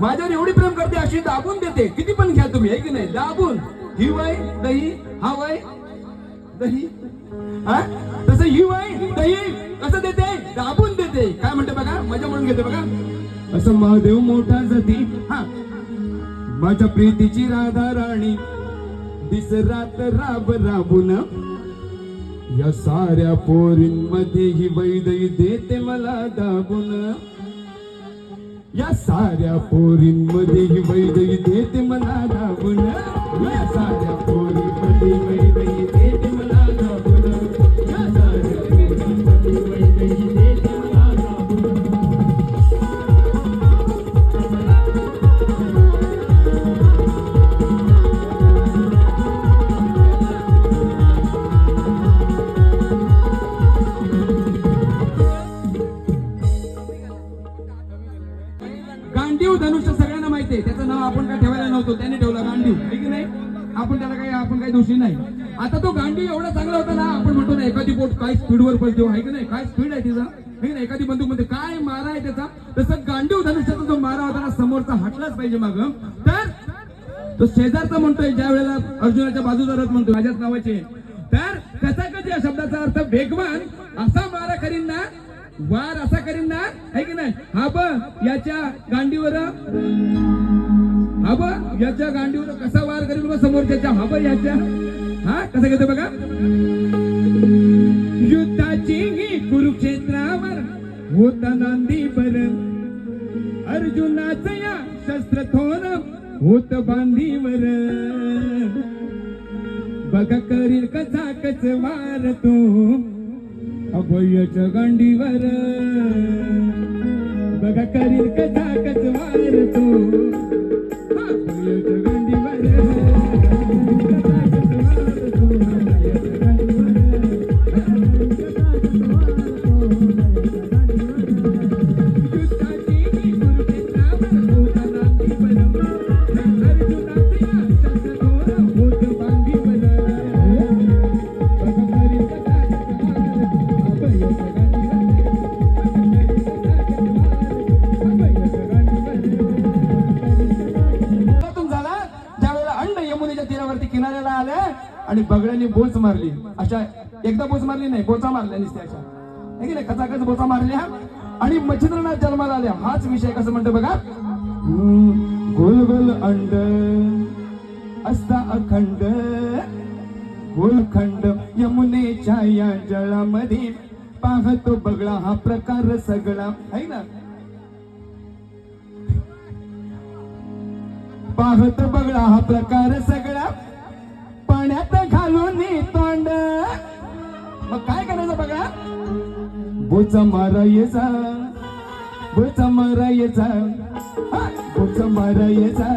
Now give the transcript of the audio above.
माझ्यावर एवढी प्रेम करते अशी दाबून देते. किती पण घ्या तुम्ही आहे की नाही? दाबून. ही वय दही हा वय दही. हा? तसं ही वय दही कसं देते? दाबून देते. काय म्हणते बघा? मजा म्हणून घेते बघा. असं महादेव मोठा जाती. हा. माझ्या प्रीतीची राधा राणी. दिस रात राब राबून. या साऱ्या पोरींमध्ये ही वैदई देते मला दाबून. या साऱ्या पोरींमध्ये ही वैदई देते मला होतो त्याने ठेवला गांडीव. की नाही? आपण त्याला काही आपण काही दोषी नाही. आता तो गांडीव एवढा चांगला होता ना आपण म्हणतो ना एखादी बोट काय स्पीडवर पळते हो, आहे की नाही? काय स्पीड आहे तिचा? आहे की नाही? एखादी बंदूकमध्ये काय मारा आहे त्याचा? तसं गांडीव धनुष्याचा जो मारा होता ना समोरचा हटलाच पाहिजे माग. तर तो शेजारचा म्हणतोय ज्या वेळेला अर्जुनाच्या बाजूचा रथ म्हणतो माझ्याच नावाचे. तर कसा कधी या शब्दाचा अर्थ? वेगवान असा मारा करीन ना वार असा करीन ना आहे की नाही? हा ब याच्या गांडीवर हा ब याच्या गांडीवर कसा वार करीन समोर त्याच्या हा ब याच्या. हा कसं घेतो बघा. युद्धाची कुरुक्षेत्रावर होता नांदी बर अर्जुनाच या शस्त्र थोर होत बांधीवर. बघ करील कसा कच वार तो अभयच्या गांडीवर. बघ करील कसा कच आलं आणि बगड्याने बोच मारली. अशा एकदा बोच मारली नाही बोचा मारल्या नुसत्या अशा. की नाही? कचाकच बोचा मारल्या आणि मच्छिंद्रनाथ जन्माला आल्या. हाच विषय कसं म्हणतो बघा? गोल गोल अंड असता अखंड. गोलखंड यमुनेच्या या जळामध्ये पाहतो बगळा हा प्रकार सगळा. आहे ना? पाहत बगळा हा प्रकार बोचा मारायचा बोचा मारायचा हा, बोचा मारायचा बोचा मारायचा